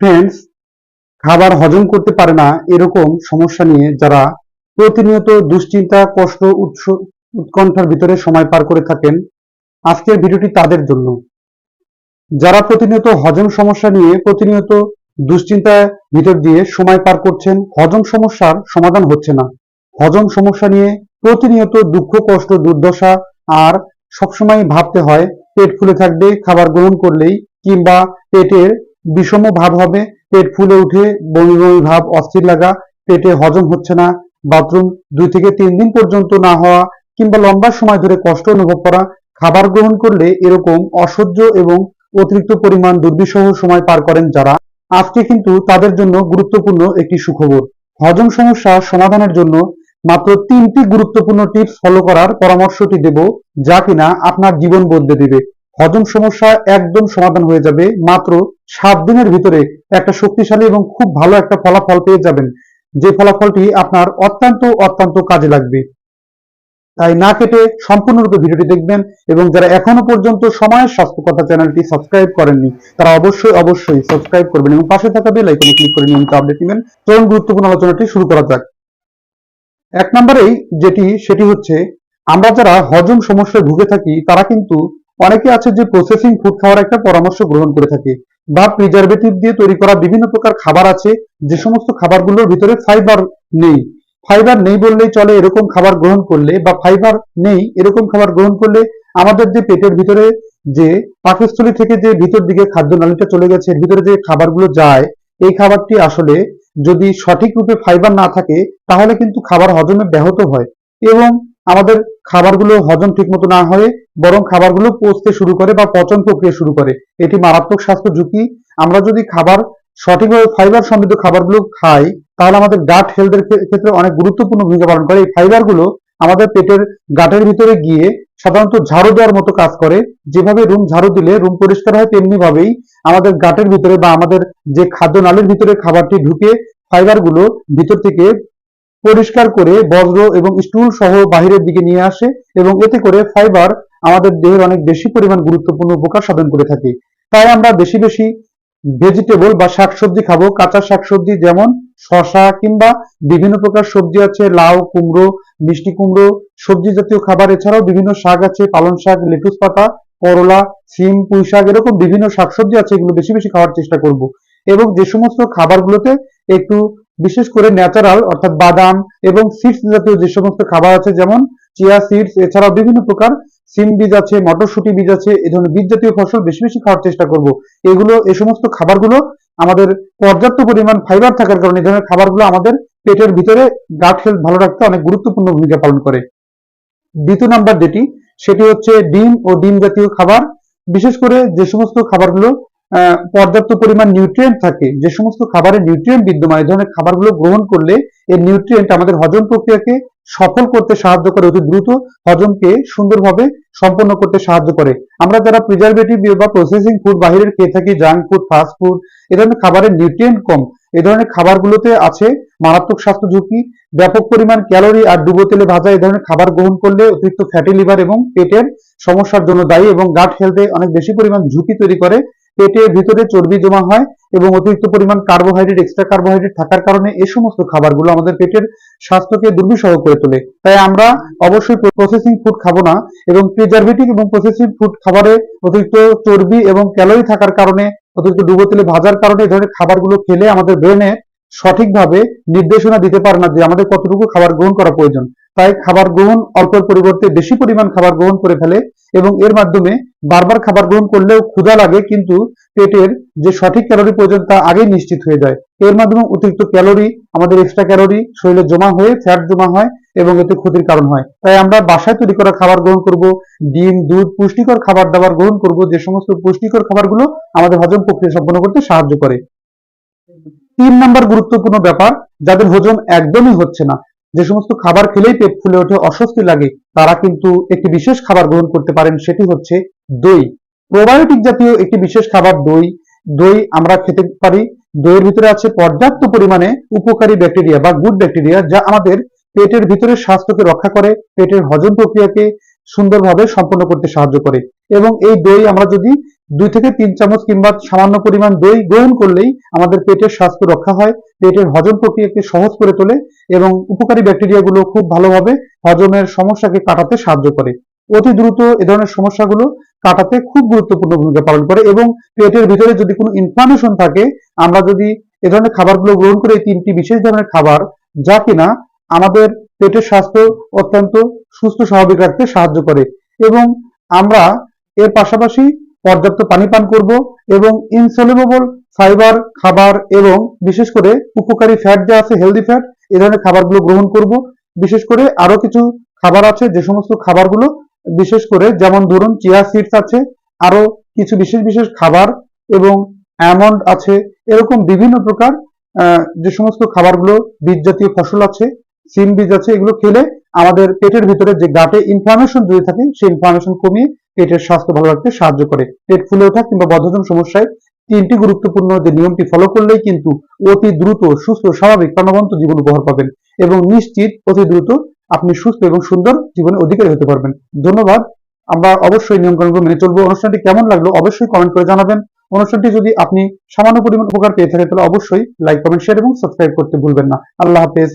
Friends খাবার হজম করতে পারে না, এরকম সমস্যা নিয়ে যারা প্রতিনিয়ত দুশ্চিন্তা, কষ্ট, উৎস, উৎকণ্ঠার ভিতরে সময় পার করে থাকেন, আজকের ভিডিওটি তাদের জন্য। যারা প্রতিনিয়ত হজম সমস্যা নিয়ে, প্রতিনিয়ত দুশ্চিন্তার ভিতর দিয়ে সময় পার করছেন, হজম সমস্যার সমাধান হচ্ছে না। হজম সমস্যা নিয়ে প্রতিনিয়ত দুঃখ, কষ্ট, দুর্দশা আর সবসময় ভাবতে হয়, পেট ফুলে থাকবে, খাবার গ্রহণ করলেই কিংবা পেটের বিষম ভাব হবে, পেট ফুলে উঠে বমি বমি ভাব, অস্থির লাগা, পেটে হজম হচ্ছে না, বাথরুম দুই থেকে তিন দিন পর্যন্ত না হওয়া কিংবা লম্বা সময় ধরে কষ্ট অনুভব করা, খাবার গ্রহণ করলে এরকম অসহ্য এবং অতিরিক্ত পরিমাণ দুর্বিষহ সময় পার করেন যারা। আজকে কিন্তু তাদের জন্য গুরুত্বপূর্ণ একটি সুখবর। হজম সমস্যা সমাধানের জন্য মাত্র তিনটি গুরুত্বপূর্ণ টিপস ফলো করার পরামর্শটি দেব যা কিনা আপনার জীবন বদলে দেবে। হজম সমস্যা একদম সমাধান হয়ে যাবে মাত্র সাত দিনের ভিতরে একটা শক্তিশালী এবং খুব ভালো একটা ফলাফল পেয়ে যাবেন। যে ফলাফলটি আপনার অত্যন্ত অত্যন্ত কাজে লাগবে। তাই না কেটে সম্পূর্ণরূপে ভিডিওটি দেখবেন এবং যারা এখনও পর্যন্ত সময়ের স্বাস্থ্য কথা চ্যানেলটি সাবস্ক্রাইব করেননি, তারা অবশ্যই অবশ্যই সাবস্ক্রাইব করবেন এবং পাশে থাকা বেল আইকনে ক্লিক করে নিয়মিত আপডেট নেবেন। চলুন গুরুত্বপূর্ণ আলোচনাটি শুরু করা যাক। এক নম্বরেই যেটি, সেটি হচ্ছে আমরা যারা হজম সমস্যায় ভুগে থাকি, তারা কিন্তু অনেকে আছে যে প্রসেসিং ফুড খাওয়ার একটা পরামর্শ গ্রহণ করে থাকে। বা প্রিজারভেটিভ দিয়ে তৈরি করা বিভিন্ন প্রকার খাবার আছে, যে সমস্ত খাবারগুলোর ভিতরে ফাইবার নেই। ফাইবার নেই বললেই চলে এরকম খাবার গ্রহণ করলে বা ফাইবার নেই এরকম খাবার গ্রহণ করলে আমাদের যে পেটের ভিতরে যে পাকস্থলী থেকে যে ভিতর দিকে খাদ্য নালীটা চলে গেছে, এর ভিতরে যে খাবারগুলো যায়, এই খাবারটি আসলে যদি সঠিক রূপে ফাইবার না থাকে, তাহলে কিন্তু খাবার হজমে ব্যাহত হয়। এবং আমাদের খাবারগুলো হজম ঠিকমতো না হয়ে বরং খাবারগুলো পচতে শুরু করে বা পচন প্রক্রিয়া শুরু করে। এটি মারাত্মক স্বাস্থ্য ঝুঁকি। আমরা যদি খাবার সঠিকভাবে ফাইবার সমৃদ্ধ খাবারগুলো খাই, তাহলে আমাদের গাট হেলথের ক্ষেত্রে অনেক গুরুত্বপূর্ণ ভূমিকা পালন করে। এই ফাইবারগুলো আমাদের পেটের গাটের ভিতরে গিয়ে সাধারণত ঝাড়ু দেওয়ার মতো কাজ করে। যেভাবে রুম ঝাড়ু দিলে রুম পরিষ্কার হয় তেমনি ভাবেই আমাদের গাটের ভিতরে বা আমাদের যে খাদ্য নালীর ভিতরে খাবারটি ঢুকে ফাইবারগুলো ভিতর থেকে পরিষ্কার করে বজ্র এবং স্টুল সহ বাহিরের দিকে নিয়ে আসে এবং এতে করে ফাইবার আমাদের দেহের অনেক বেশি পরিমাণ গুরুত্বপূর্ণ উপকার সাধন করে থাকে। তাই আমরা বেশি বেশি ভেজিটেবল বা শাকসবজি খাব। কাঁচা শাকসবজি যেমন শশা কিংবা বিভিন্ন প্রকার সবজি আছে, লাউ কুমড়ো, মিষ্টি কুমড়ো, সবজি জাতীয় খাবার। এছাড়াও বিভিন্ন শাক আছে, পালং শাক, লেটুস পাতা, করলা সিম পুঁই শাক এরকম বিভিন্ন শাকসবজি আছে, এগুলো বেশি বেশি খাওয়ার চেষ্টা করব। এবং যে সমস্ত খাবারগুলোতে একটু বিশেষ করে ন্যাচারাল অর্থাৎ বাদাম এবং সিডস জাতীয় যে সমস্ত খাবার আছে, যেমন চিয়া সিডস এছাড়াও বিভিন্ন প্রকার সিম বীজ আছে, মটরশুটি বীজ আছে এই ধরনের বীজ জাতীয় ফসল বেশি বেশি খাওয়ার চেষ্টা করব। এগুলো এই সমস্ত খাবারগুলো আমাদের পর্যাপ্ত পরিমাণ ফাইবার থাকার কারণে এই ধরনের খাবারগুলো আমাদের পেটের ভিতরে গাট হেলথ ভালো রাখতে অনেক গুরুত্বপূর্ণ ভূমিকা পালন করে। দ্বিতীয় নাম্বার যেটি, সেটি হচ্ছে ডিম ও ডিম জাতীয় খাবার। বিশেষ করে যে সমস্ত খাবারগুলো পর্যাপ্ত পরিমাণ নিউট্রিয়েন্ট থাকে। যে সমস্ত খাবারে নিউট্রিয়েন্ট বিদ্যমান, এই ধরনের খাবারগুলো গ্রহণ করলে এই নিউট্রিয়েন্ট আমাদের হজম প্রক্রিয়াকে সফল করতে সাহায্য করে, অতি দ্রুত হজমকে সুন্দরভাবে সম্পন্ন করতে সাহায্য করে। আমরা যারা প্রিজারভেটিভ বা প্রসেসিং ফুড বাহিরের খেয়ে থাকি জাঙ্ক ফুড ফাস্ট ফুড এ ধরনের খাবারের নিউট্রিয়েন্ট কম। এ ধরনের খাবারগুলোতে আছে মারাত্মক স্বাস্থ্য ঝুঁকি, ব্যাপক পরিমাণ ক্যালোরি আর ডুবো তেলে ভাজা এই ধরনের খাবার গ্রহণ করলে অতিরিক্ত ফ্যাটি লিভার এবং পেটের সমস্যার জন্য দায়ী এবং গাট হেলথে অনেক বেশি পরিমাণ ঝুঁকি তৈরি করে। পেটের ভিতরে চর্বি জমা হয় এবং অতিরিক্ত পরিমাণ কার্বোহাইড্রেট এক্সট্রা কার্বোহাইড্রেট থাকার কারণে এই সমস্ত খাবারগুলো আমাদের পেটের স্বাস্থ্যকে দুর্বিষহ করে তোলে। তাই আমরা অবশ্যই প্রসেসিং ফুড খাব না এবং প্রিজারভেটিভ এবং প্রসেসিং ফুড খাবারে অতিরিক্ত চর্বি এবং ক্যালোরি থাকার কারণে, অতিরিক্ত ডুবো তেলে ভাজার কারণে এই ধরনের খাবারগুলো খেলে আমাদের ব্রেনে সঠিকভাবে নির্দেশনা দিতে পারে না যে আমাদের কতটুকু খাবার গ্রহণ করা প্রয়োজন। তাই খাবার গ্রহণ অল্পের পরিবর্তে বেশি পরিমাণ খাবার গ্রহণ করে ফেলে এবং এর মাধ্যমে বারবার খাবার গ্রহণ করলেও ক্ষুধা লাগে কিন্তু পেটের যে সঠিক ক্যালোরি প্রয়োজন তা আগেই নিশ্চিত হয়ে যায়। এর মাধ্যমে অতিরিক্ত ক্যালোরি, আমাদের এক্সট্রা ক্যালোরি শরীরে জমা হয়ে ফ্যাট জমা হয় এবং এতে ক্ষতির কারণ হয়। তাই আমরা বাসায় তৈরি করা খাবার গ্রহণ করব, ডিম, দুধ, পুষ্টিকর খাবার দাবার গ্রহণ করব, যে সমস্ত পুষ্টিকর খাবারগুলো আমাদের হজম প্রক্রিয়া সম্পন্ন করতে সাহায্য করে। তিন নম্বর গুরুত্বপূর্ণ ব্যাপার, যাদের হজম একদমই হচ্ছে না। যে সমস্ত খাবার খেলেই পেট ফুলে ওঠে, অস্বস্তি লাগে, তারা কিন্তু একটি বিশেষ খাবার গ্রহণ করতে পারেন, সেটি হচ্ছে দই। প্রোবায়োটিক জাতীয় একটি বিশেষ খাবার দই। দই আমরা খেতে পারি, দইয়ের ভিতরে আছে পর্যাপ্ত পরিমাণে উপকারী ব্যাকটেরিয়া বা গুড ব্যাকটেরিয়া যা আমাদের পেটের ভিতরে স্বাস্থ্যকে রক্ষা করে, পেটের হজম প্রক্রিয়াকে সুন্দরভাবে সম্পন্ন করতে সাহায্য করে। এবং এই দই আমরা যদি দুই থেকে তিন চামচ কিংবা সামান্য পরিমাণ দই গ্রহণ করলেই আমাদের পেটের স্বাস্থ্য রক্ষা হয়, পেটের হজম প্রক্রিয়াকে সহজ করে তোলে এবং উপকারী ব্যাকটেরিয়াগুলো খুব ভালোভাবে হজমের সমস্যাকে কাটাতে সাহায্য করে। অতি দ্রুত এ ধরনের সমস্যাগুলো কাটাতে খুব গুরুত্বপূর্ণ ভূমিকা পালন করে এবং পেটের ভিতরে যদি কোনো ইনফ্লামেশন থাকে, আমরা যদি এ ধরনের খাবারগুলো গ্রহণ করে এই তিনটি বিশেষ ধরনের খাবার, যা কিনা আমাদের পেটের স্বাস্থ্য অত্যন্ত সুস্থ স্বাভাবিক রাখতে সাহায্য করে এবং আমরা এর পাশাপাশি পর্যাপ্ত পানি পান করব এবং ইনসলিউবল ফাইবার খাবার এবং বিশেষ করে উপকারী ফ্যাট যা আছে হেলদি ফ্যাট এই ধরনের খাবারগুলো গ্রহণ করব। বিশেষ করে আরও কিছু খাবার আছে, যে সমস্ত খাবারগুলো, বিশেষ করে যেমন ধরুন চিয়া সিডস আছে, আরও কিছু বিশেষ বিশেষ খাবার এবং অ্যামন্ড আছে, এরকম বিভিন্ন প্রকার যে সমস্ত খাবারগুলো, বীজ জাতীয় ফসল আছে, সিম বীজ আছে, এগুলো খেলে আমাদের পেটের ভিতরে যে গাটে ইনফ্লামেশন যদি থাকে, সেই ইনফ্লামেশন কমিয়ে পেটের স্বাস্থ্য ভালো রাখতে সাহায্য করে। পেট ফুলে ওঠা কিংবা বদহজম সমস্যায় তিনটি গুরুত্বপূর্ণ যে নিয়মটি ফলো করলেই কিন্তু অতি দ্রুত, সুস্থ, স্বাভাবিক প্রাণবন্ত জীবন উপহার পাবেন এবং নিশ্চিত অতি দ্রুত আপনি সুস্থ এবং সুন্দর জীবনে অধিকারী হতে পারবেন। ধন্যবাদ। আমরা অবশ্যই নিয়মকানুনগুলো মেনে চলবো। অনুষ্ঠানটি কেমন লাগল অবশ্যই কমেন্ট করে জানাবেন। অনুষ্ঠানটি যদি আপনি সামান্য পরিমাণ উপকার পেয়ে থাকেন তাহলে অবশ্যই লাইক কমেন্ট শেয়ার এবং সাবস্ক্রাইব করতে ভুলবেন না। আল্লাহ হাফেজ।